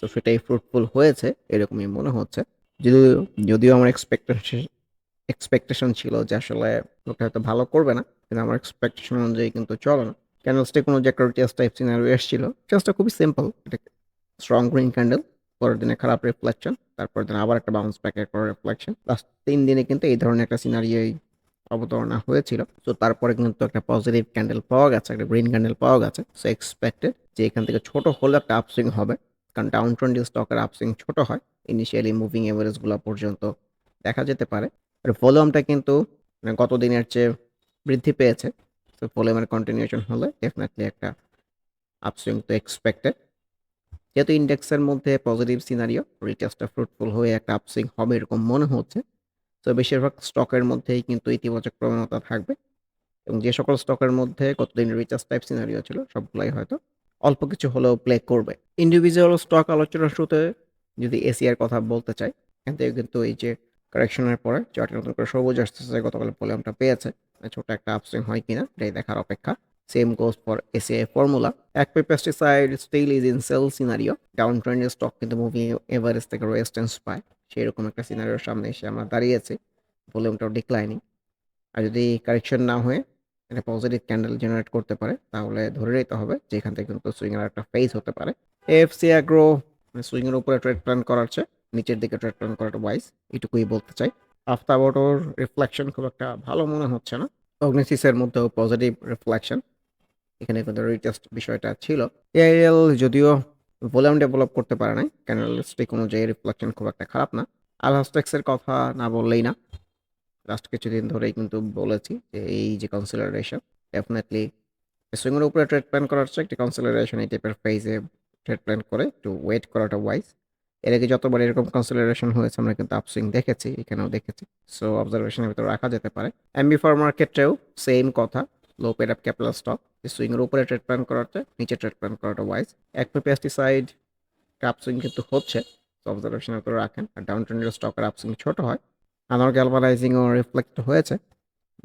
তো সেটাই ফ্রুটফুল হয়েছে এরকমই মনে হচ্ছে। যদিও যদিও আমার এক্সপেকটেশন এক্সপেকটেশন ছিল যে আসলে লোকটা হয়তো ভালো করবে না। কিন্তু আমার এক্সপেকটেশন অনুযায়ী কিন্তু চলে না। ক্যান্ডেলস্টিক কোনো যে রিটেস্ট টাইপ সিনারিও এসেছিল, রিটেস্টটা খুবই সিম্পল। এটা স্ট্রং গ্রিন ক্যান্ডেল, পরের দিনে খারাপ রিফ্লেকশন, তারপরের দিনে আবার একটা বাউন্স ব্যাক এর পরে রিফ্লেকশন। লাস্ট তিন দিনে কিন্তু এই ধরনের একটা সিনারিওই অবতারণা হয়েছিল। তো তারপরে কিন্তু একটা পজিটিভ ক্যান্ডেল পাওয়া গেছে, একটা গ্রিন ক্যান্ডেল পাওয়া গেছে। সো এক্সপেক্টেড যে এখান থেকে ছোট হলে একটা আপসুইং হবে। কারণ ডাউন ট্রেন্ডি স্টকের আপসুইং ছোট হয়। ইনিশিয়ালি মুভিং এভারেজগুলা পর্যন্ত দেখা যেতে পারে। আর ভলিউমটা কিন্তু মানে গত দিনের চেয়ে বৃদ্ধি পেয়েছে। তো ভলিউমের কন্টিনিউশন হলে ডেফিনিটলি একটা আপসুইং তো এক্সপেক্টেড। যেহেতু ইন্ডেক্সের মধ্যে পজিটিভ সিনারিও, রিটেস্টটা ফ্রুটফুল হয়ে একটা আপসুইং হবে এরকম মনে হচ্ছে। তো বেশিরভাগ স্টকের মধ্যেই কিন্তু ইতিবাচক প্রবণতা থাকবে। এবং যে সকল স্টকের মধ্যে গতদিন রিচার্জ টাইপ সিনারিও ছিল সবগুলাই হয়তো অল্প কিছু হলেও প্লে করবে। ইন্ডিভিজুয়াল স্টক আলোচনার শুরুতে যদি এসিআর কথা বলতে চাই, এখান থেকে কিন্তু এই যে কারেকশনের পরে চার্টে নতুন করে সবুজ আসতেছে গতকাল ভলিউমটা পেয়েছে। ছোট একটা আপসুইং হয় কিনা এটাই দেখার অপেক্ষা। Same goes for ACI formula. Active pesticide still is in sell scenario. Down ট্রেন্ডের stock কিন্তু মুভিং এভারেজ থেকে রেজিস্ট্যান্স পায়। সেরকম একটা সিনারিওর সামনে এসে আমরা দাঁড়িয়েছি। ভলিউমটাও ডিক্লাইনিং। আর যদি কারেকশন না হয়ে এটা পজিটিভ ক্যান্ডেল জেনারেট করতে পারে, তাহলে ধরে নিতে হবে যে এখান থেকে কিন্তু সুইং এর একটা ফেজ হতে পারে। এএফসি অ্যাগ্রো সুইং এর উপরে ট্রেড প্ল্যান করার চেয়ে নিচের দিকে ট্রেড প্ল্যান করাটা ওয়াইজ এটুকুই বলতে চাই। আফতাব অটোর রিফ্লেকশন খুব একটা ভালো মনে হচ্ছে না। অগ্নিসিসের মধ্যেও পজিটিভ রিফ্লেকশন। এখানে কিন্তু রিটেস্ট বিষয়টা ছিল। এআইএল যদিও ভলিউম ডেভেলপ করতে পারে নাই। ক্যান্ডেলস্টিক অনুযায়ী রিফ্লেকশন খুব একটা খারাপ না। আলহাসটেক্স এর কথা না বললেই না। লাস্ট কিছুদিন ধরেই কিন্তু বলেছি যে এই যে কনসিডারেশন ডেফিনেটলি সুইং এর উপরে ট্রেড প্ল্যান করার চেয়ে একটি কনসিডারেশন এই টাইপের ফেজে ট্রেড প্ল্যান করে একটু ওয়েট করাটা ওয়াইজ। এর আগে যতবার এরকম কনসিডারেশন হয়েছে আমরা কিন্তু আপসুইং দেখেছি, এখানেও দেখেছি। সো অবজারভেশনের ভিতরে রাখা যেতে পারে। এমবি ফার্মার ক্ষেত্রেও সেম কথা। Low paid up capital stock swing এর উপরে ট্রেড প্ল্যান চেয়ে নিচে ট্রেড প্ল্যান করাটা ওয়াইজ। অ্যাক্টিভ পেস্টিসাইড আপসুইং কিন্তু হচ্ছে। অবজারভেশনের ভিতরে রাখেন। আর ডাউন ট্রেন্ডের স্টকের আপসুইং ছোট হয়। আনোয়ার গ্যালভানাইজিং ও রিফ্লেক্ট হয়েছে।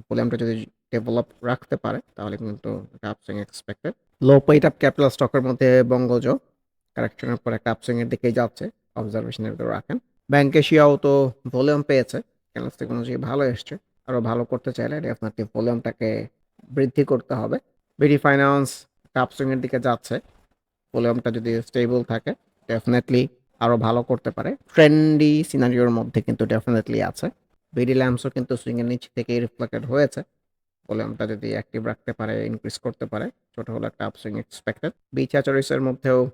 ভলিউমটা যদি ডেভেলপ রাখতে পারে, তাহলে কিন্তু একটা upswing expected. Low paid up capital স্টকের মধ্যে বঙ্গজ কারেকশনের পর একটা আপসুইং এর দিকেই যাচ্ছে। অবজারভেশনের ভিতরে রাখেন। ব্যাংক এশিয়াও তো ভলিউম পেয়েছে। ক্যান্ডেলস্টিক অনুযায়ী ভালো এসছে। আরও ভালো করতে চাইলে ডেফিনিটলি ভলিউমটাকে বৃদ্ধি করতে হবে। বিডি ফাইন্যান্স একটা আপসুইং এর দিকে যাচ্ছে। ভলিউমটা যদি স্টেবল থাকে ডেফিনেটলি আরও ভালো করতে পারে। ট্রেন্ডি সিনারিওর মধ্যে কিন্তু ডেফিনেটলি আছে। বিডি ল্যাম্পসও কিন্তু সুইং এর নিচ থেকে রিফ্লেক্টেড হয়েছে। ভলিউমটা যদি অ্যাক্টিভ রাখতে পারে, ইনক্রিজ করতে পারে, ছোট হলো একটা আপসুইং এক্সপেক্টেড। বিচাচরিসের মধ্যেও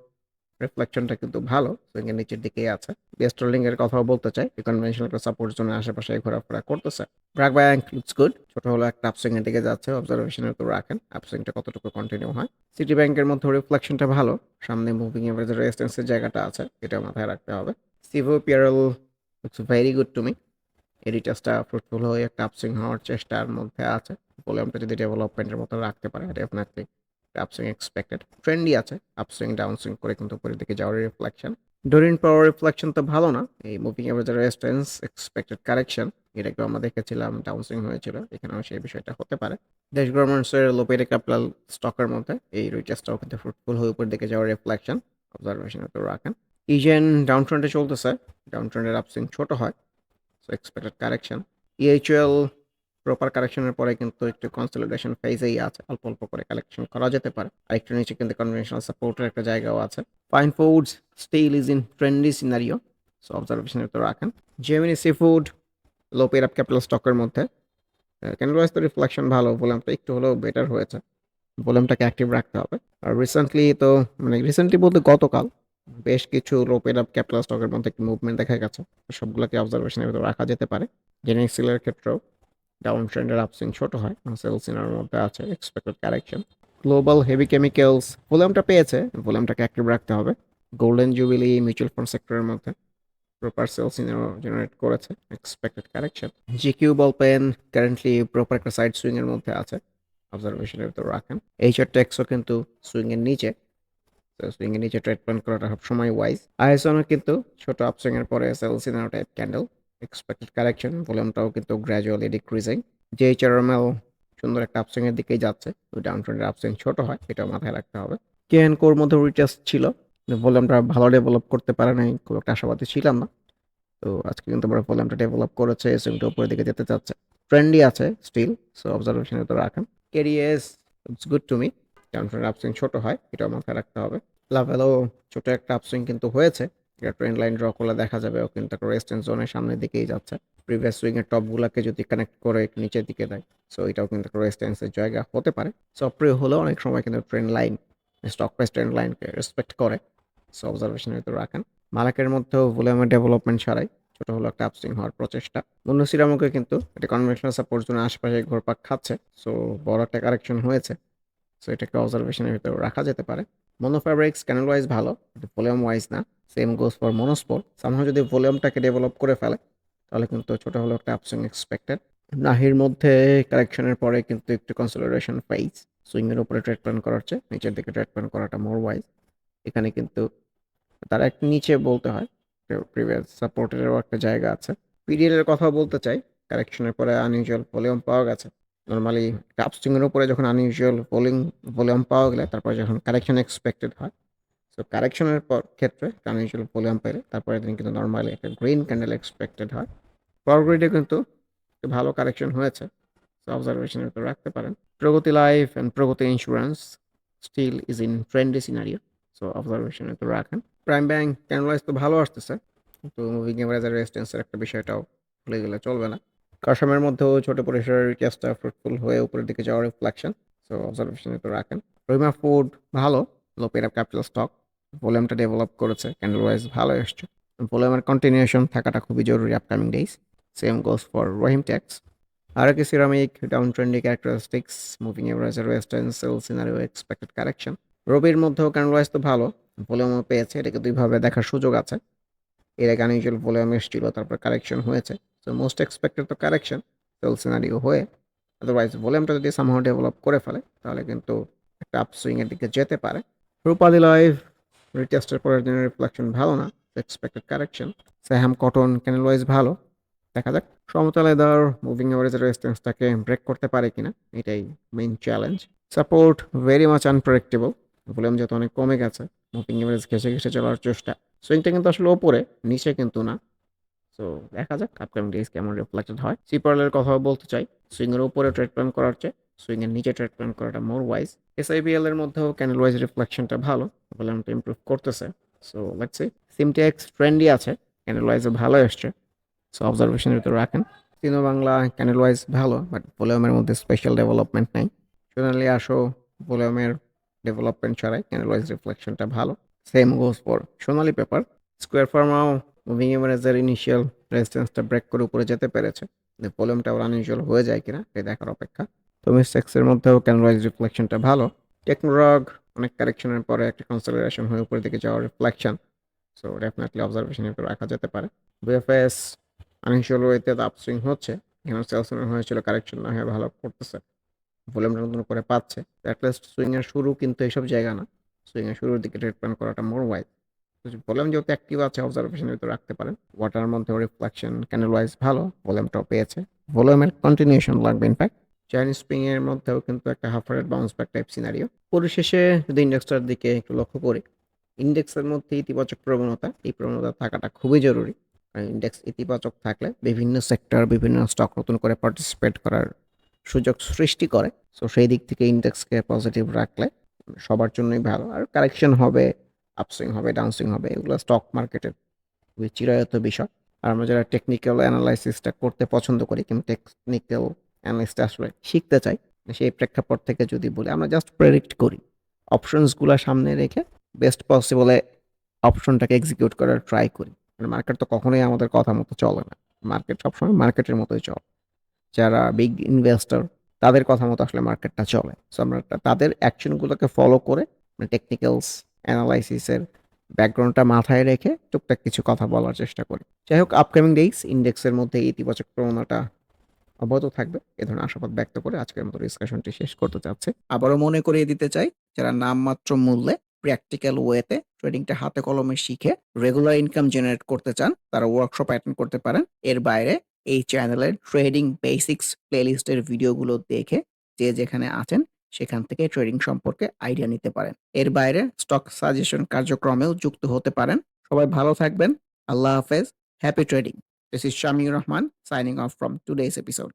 রিফ্লেকশনটা কিন্তু ভালো। সুইং এর নিচের দিকেই আছে। বিএসট্রলিং এর কথাও বলতে চাই। কনভেনশনাল সাপোর্ট জোনের আশেপাশে ঘোরাফেরা করতেছে। BRAC bank looks good. ছোট হলে একটা আপসুইং এর দিকে যাচ্ছে। অবজারভেশনের ভিতরে রাখেন। আপসুইংটা কতটুকু কন্টিনিউ হয়। সিটি ব্যাংকের মধ্যে রিফ্লেকশনটা ভালো। সামনে মুভিং এভারেজ রেজিস্ট্যান্স এর জায়গাটা আছে। এটা মাথায় রাখতে হবে। সিভো পিয়ারল looks very good to me. এই রিটেস্টটা ফ্রুটফুল হয়ে একটা আপসুইং হওয়ার চেষ্টার মধ্যে আছে। ভলিউমটা যদি ডেভেলপমেন্টের মতো রাখতে পারে ডেফিনেটলি আপসুইং এক্সপেক্টেড ট্রেন্ডই আছে আপসুইং ডাউনসুইং করে কিন্তু উপরের দিকে যাওয়ার রিফ্লেকশন ডোরিন পাওয়ার রিফ্লেকশন তো ভালো না, এই মুভিং এভারেজের রেজিস্ট্যান্স এক্সপেক্টেড কারেকশন এটা একটু আমরা দেখেছিলাম ডাউনসুইং হয়েছিল, এখানেও সেই বিষয়টা হতে পারে। দেশ গভর্নমেন্টসের লোপের ক্যাপিটাল স্টকের মধ্যে, এই রিটেস্টটাও কিন্তু ফ্রুটফুল হয়ে উপর দিকে যাওয়ার রিফ্লেকশন অবজারভেশনে তো রাখেন। ইজেন ডাউন ট্রেন্ডে চলতেছে ডাউন ট্রেন্ডের আপসুইং ছোট হয় so expected correction EHL proper কালেকশনের পরে কিন্তু একটু কনসলিডেশন ফেজেই আছে। অল্প অল্প করে কালেকশন করা যেতে পারে। আর একটু নিচে কিন্তু কনভেনশনাল সাপোর্টের একটা জায়গাও আছে। Fine Foods still is in trendy scenario so অবজারভেশনের তো রাখেন। জেমিনি সি ফুড লো পের আপ ক্যাপিটাল স্টকের মধ্যে। ক্যান্ডেল তো রিফ্লেকশন ভালো ভলিউমটা একটু হলেও বেটার হয়েছে। ভলিউমটাকে অ্যাক্টিভ রাখতে হবে। আর রিসেন্টলি তো মানে রিসেন্টলি বলতে গতকাল বেশ কিছু লো পেড আপ ক্যাপিটাল স্টকের মধ্যে একটি মুভমেন্ট দেখা গেছে। সবগুলোকে অবজারভেশনের ভিতরে রাখা যেতে পারে। জেনেক্সিলের ক্ষেত্রেও। ডাউন ট্রেন্ডের আপসুইং ছোট হয় সেলসিনার মধ্যে আছে expected correction Global Heavy Chemicals ভলিউমটা পেয়েছে ভলিউমটাকে অ্যাক্টিভ রাখতে হবে। গোল্ডেন জুবিলি মিউচুয়াল ফান্ড সেক্টরের মধ্যে প্রপার সেলস জেনারেট করেছে expected correction GQ Ball Pen currently proper একটা সাইড সুইংয়ের মধ্যে আছে অবজারভেশনের ভিতরে রাখেন। এইচ এইচআর ট্যাক্সও কিন্তু সুইংয়ের নিচে সুইং এর নিচে ট্রেড প্ল্যান করাটা সবসময় ওয়াইজ আইএসওনও কিন্তু ছোট আপসুইং এর পরে sales type candle expected correction ভলিউমটাও কিন্তু গ্র্যাজুয়ালি ডিক্রিজিং যে এইচআরএমএল সুন্দর একটা আপসুইং এর দিকেই যাচ্ছে ডাউন ট্রেন্ডের আপসুইং ছোট হয়, এটাও মাথায় রাখতে হবে। কেএন কোর মধ্যে রিটেস্ট ছিল ভলিউমটা ভালো ডেভেলপ করতে পারে নাই, খুব একটা আশাবাদী ছিলাম না। তো আজকে কিন্তু আমরা ভলিউমটা ডেভেলপ করেছে সুইংটা উপরের দিকে যেতে চাচ্ছে। ট্রেন্ডই আছে স্টিল সো অবজারভেশনে তো রাখেন। কেরিএস it's good to me down trend upswing ছোট হয়, এটাও মাথায় রাখতে হবে। লাভেলও ছোট একটা আপসুইং কিন্তু হয়েছে এটা ট্রেন্ড লাইন ড্র করলে দেখা যাবে ও কিন্তু একটা রেজিস্ট্যান্স জোনের সামনের দিকেই যাচ্ছে। প্রিভিয়াস সুইং এর টপগুলোকে যদি কানেক্ট করে নিচের দিকে দেয় সো এটাও কিন্তু একটা রেজিস্ট্যান্সের জায়গা হতে পারে। সো অপ্রিয় হলেও অনেক সময় কিন্তু trend line stock price trend লাইনকে রেসপেক্ট করে। সো অবজারভেশনের ভিতরে রাখেন। মালাকের মধ্যেও ভলিউমের ডেভেলপমেন্ট ছাড়াই ছোট হলো একটা আপসিং হওয়ার প্রচেষ্টা। মুন্নসিরামকে কিন্তু এটা কনভেনশনাল সাপোর্ট জন্য আশপাশে ঘোরপাক খাচ্ছে সো বড় একটা কারেকশন হয়েছে। সো এটাকে অবজারভেশনের ভিতরে রাখা যেতে পারে। মনোফ্যাব্রিক্স ক্যানেল ওয়াইজ ভালো ভলিউম ওয়াইজ না। সেম গোস ফর মনোস্পোর সামহাও যদি ভলিউমটাকে ডেভেলপ করে ফেলে, তাহলে কিন্তু ছোট হলো একটা আপসুইং এক্সপেক্টেড নাহির মধ্যে কারেকশনের পরে কিন্তু একটু কনসোলিডেশন ফাইজ সুইংয়ের উপরে ট্রেড প্ল্যান করার চেয়ে নিচের দিকে ট্রেড প্ল্যান করাটা মোর ওয়াইজ এখানে কিন্তু তার একটু নিচে বলতে হয় প্রিভিয়াস সাপোর্টেরও একটা জায়গা আছে। এর কথা বলতে চাই কারেকশনের পরে আনইউজুয়াল ভলিউম পাওয়া গেছে। নর্মালি আপস্ট্রিংয়ের উপরে যখন আনইউজুয়াল ভলিউম ভলিউম পাওয়া গেলে, তারপরে যখন কারেকশন এক্সপেক্টেড হয় সো কারেকশনের পর ক্ষেত্রে আনইউজুয়াল ভলিউম পেলে তারপরে দিন কিন্তু নর্মালি একটা গ্রিন ক্যান্ডেল এক্সপেক্টেড হয়। পাওয়ার কিন্তু ভালো কারেকশন হয়েছে। সো অবজারভেশনের ভিতরে রাখতে পারেন। Pragati life and Pragati insurance still is in trendy scenario so অবজারভেশনের ভিতরে রাখেন। প্রাইম ব্যাংক ক্যান্ডেলাইজ তো ভালো আসতেছে। কিন্তু মুভিং এভারেজের রেজিস্ট্যান্সের একটা বিষয়টাও ভুলে গেলে চলবে না। কাশামের মধ্যেও ছোট পরিসরের রিচার্জটা ফ্রুটফুল হয়ে উপরের দিকে যাওয়ার রিফ্লেকশন সো অবজারভেশনের ভিতরে রাখেন। রহিমা ফুড ভালো। লো আপ ক্যাপিটাল স্টক ভলিউমটা ডেভেলপ করেছে ক্যান্ডেল ওয়াইজ ভালো এসছে ভলিউমের কন্টিনিউশন থাকাটা খুবই জরুরি upcoming days same goes for Rahim tax আর কি ceramic down trendy characteristics moving এভারেজের western sell scenario expected correction রবির মধ্যেও ক্যান্ডেল ওয়াইজ তো ভালো, ভলিউমও পেয়েছে, এটাকে দুইভাবে দেখার সুযোগ আছে। এর আগে আনইউজুয়াল ভলিউম এসেছিল, তারপর কারেকশন হয়েছে। সো মোস্ট এক্সপেক্টেড তো কারেকশন সেল সিনারিও হয়ে। আদারওয়াইজ ভলিউমটা যদি সামহাও ডেভেলপ করে ফেলে, তাহলে কিন্তু একটা আপসুইংয়ের দিকে যেতে পারে। রূপালি লাইভ রিটেস্টের পরের দিনের রিফ্লেকশন ভালো না expected correction Saiham cotton candle wise ভালো, দেখা যাক সমতল লেদার মুভিং এভারেজের রেজিস্ট্যান্সটাকে ব্রেক করতে পারে কিনা, এটাই main challenge support very much unpredictable volume যেহেতু অনেক কমে গেছে মুভিং এভারেজ ঘেসে ঘেসে চলার চেষ্টা সুইংটা কিন্তু আসলে ওপরে, নিচে কিন্তু না সো দেখা যাক আপকামিং ডেজ কেমন রিফ্লেক্টেড হয় সিপারলের কথাও বলতে চাই সুইংয়ের উপরে ট্রেড প্ল্যান করার চেয়ে সুইংয়ের নিচে ট্রেড প্ল্যান করাটা মোর ওয়াইজ এসআইবিএল এর মধ্যেও ক্যানেল ওয়াইজ রিফ্লেকশনটা ভালো ভলিউমটা ইমপ্রুভ করতেছে। সো লেটস সি সিমটেক্স ট্রেন্ডই আছে ক্যানেল ওয়াইজও ভালো এসছে সো অবজারভেশনের ভিতরে রাখেন। তিনো বাংলা ক্যানেল ওয়াইজ ভালো বাট ভলিউমের মধ্যে স্পেশাল ডেভেলপমেন্ট নাই। সোনালি আসো ভলিউমের ডেভেলপমেন্ট ছাড়াই ক্যানেল ওয়াইজ রিফ্লেকশনটা ভালো। Same goes for Sonali paper square ফার্মাও moving এভারেজের ইনিশিয়াল রেজিস্ট্যান্সটা ব্রেক করে উপরে যেতে পেরেছে। ভলিউমটা আবার আনইউজুয়াল হয়ে যায় কিনা, এটা দেখার অপেক্ষা। তো মিস্টেক্সের মধ্যেও ক্যানেল ওয়াইজ রিফ্লেকশনটা ভালো টেকনোরগ অনেক কারেকশনের পরে একটা কনসিডারেশন হয়ে উপরের দিকে যাওয়ার রিফ্লেকশন সো ডেফিনেটলি অবজারভেশন একটু রাখা যেতে পারে বিএফএস আনইউজুয়াল ওয়েতে আপসুইং হচ্ছে এখানে সেলসনের হয়েছিল কারেকশন না হয়ে ভালো করতেছে ভলিউমটা নতুন করে পাচ্ছে। এটলিস্ট সুইং এর শুরু কিন্তু এইসব জায়গা না। সুইং এর শুরুর দিকে প্ল্যান করাটা মোর ওয়াইজ। ভলিউম যেহেতু অ্যাক্টিভ আছে অবজারভেশন এর ভিতরে রাখতে পারেন। ওয়াটার মধ্যেও রিফ্লেকশন ক্যান্ডেল ওয়াইজ ভালো। ভলিউমটাও পেয়েছে। ভলিউমের কন্টিনিউশন লাগবে ইনফ্যাক্ট। চাইনিজ স্প্রিং এর মধ্যেও কিন্তু একটা half rate bounce back type scenario. পরিশেষে যদি ইন্ডেক্সটার দিকে একটু লক্ষ্য করি, ইন্ডেক্সের মধ্যে ইতিবাচক প্রবণতা, এই প্রবণতা থাকাটা খুবই জরুরি। কারণ ইন্ডেক্স ইতিবাচক থাকলে বিভিন্ন সেক্টর, বিভিন্ন স্টক নতুন করে পার্টিসিপেট করার সুযোগ সৃষ্টি করে। সো সেই দিক থেকে ইন্ডেক্সকে পজিটিভ রাখলে সবার জন্যই ভালো। আর কারেকশন হবে, আপসুইং হবে, ডাউনসুইং হবে। এগুলো স্টক মার্কেটের খুবই চিরায়ত বিষয়। আর আমরা যারা টেকনিক্যাল অ্যানালাইসিসটা করতে পছন্দ করি কিংবা টেকনিক্যাল অ্যানালিস্টটা আসলে শিখতে চাই। সেই প্রেক্ষাপট থেকে যদি বলি, আমরা জাস্ট প্রেডিক্ট করি। অপশনসগুলা সামনে রেখে বেস্ট পসিবলে অপশনটাকে এক্সিকিউট করার ট্রাই করি। মানে মার্কেট তো কখনোই আমাদের কথা মতো চলে না। মার্কেট সবসময় মার্কেটের মতোই চলে। যারা বিগ ইনভেস্টর তাদের কথা মতো আসলে মার্কেটটা চলে। সো আমরা তাদের অ্যাকশনগুলোকে ফলো করে মানে টেকনিক্যালস অ্যানালাইসিসের ব্যাকগ্রাউন্ডটা মাথায় রেখে টুকটাক কিছু কথা বলার চেষ্টা করি। যাই হোক আপকামিং ডেইস ইন্ডেক্সের মধ্যে ইতিবাচক প্রবণতা অব্যাহত থাকবে। এ ধরনের আশাবাদ ব্যক্ত করে আজকের মতো ডিসকাশনটি শেষ করতে চাচ্ছি। আবারও মনে করিয়ে দিতে চাই, যারা নামমাত্র মূল্যে প্র্যাকটিক্যাল ওয়েতে ট্রেডিংটা হাতে কলমে শিখে রেগুলার ইনকাম জেনারেট করতে চান, তারা ওয়ার্কশপ অ্যাটেন্ড করতে পারেন। এর বাইরে এই চ্যানেলের ট্রেডিং বেসিক্স প্লেলিস্টের ভিডিওগুলো দেখে যে যেখানে আছেন সেখান থেকে ট্রেডিং সম্পর্কে আইডিয়া নিতে পারেন। এর বাইরে স্টক সাজেশন কার্যক্রমেও যুক্ত হতে পারেন। সবাই ভালো থাকবেন। আল্লাহ হাফেজ। Happy trading. This is Shamir Rahman, signing off from today's episode.